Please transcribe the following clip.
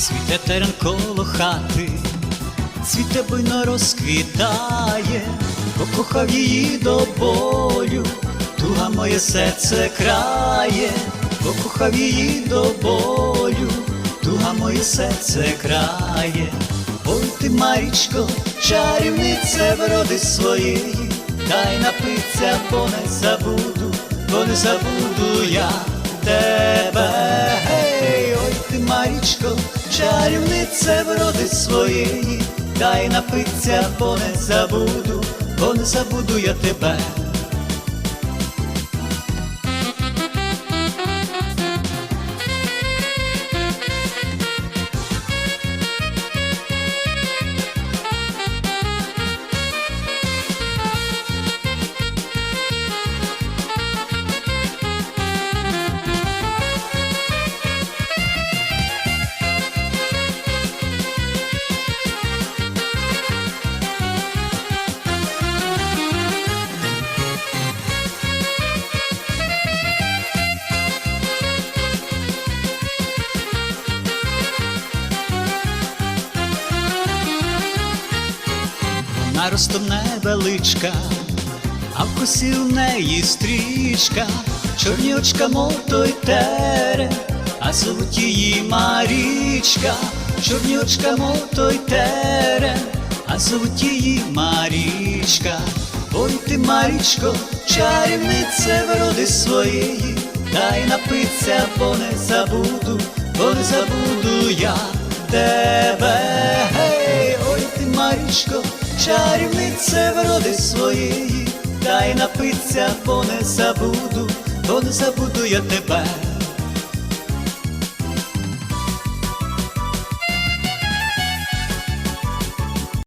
Цвіте терен коло хати, цвіте буйно розквітає, покохав її до болю, туга моє серце крає, покохав її до болю, туга моє серце крає. Ой ти, Марічко, чарівниця вроди своєї, дай напиться, бо не забуду, бо не забуду я чарівниця вроди своєї, дай напиться, бо не забуду, бо не забуду я тебе. Вона ростом невеличка, а в косі в неї стрічка, чорні очка, мов той а зовуть її Марічка, чорні очка, мов той а зовуть її Марічка. Ой ти, Марічко, чарівниця вроди своєї, дай напиться, бо не забуду, бо не забуду я тебе. Гей, ой ти, Марічко, чарівниця вроди своєї, дай напиться, бо не забуду, бо не забуду я тебе.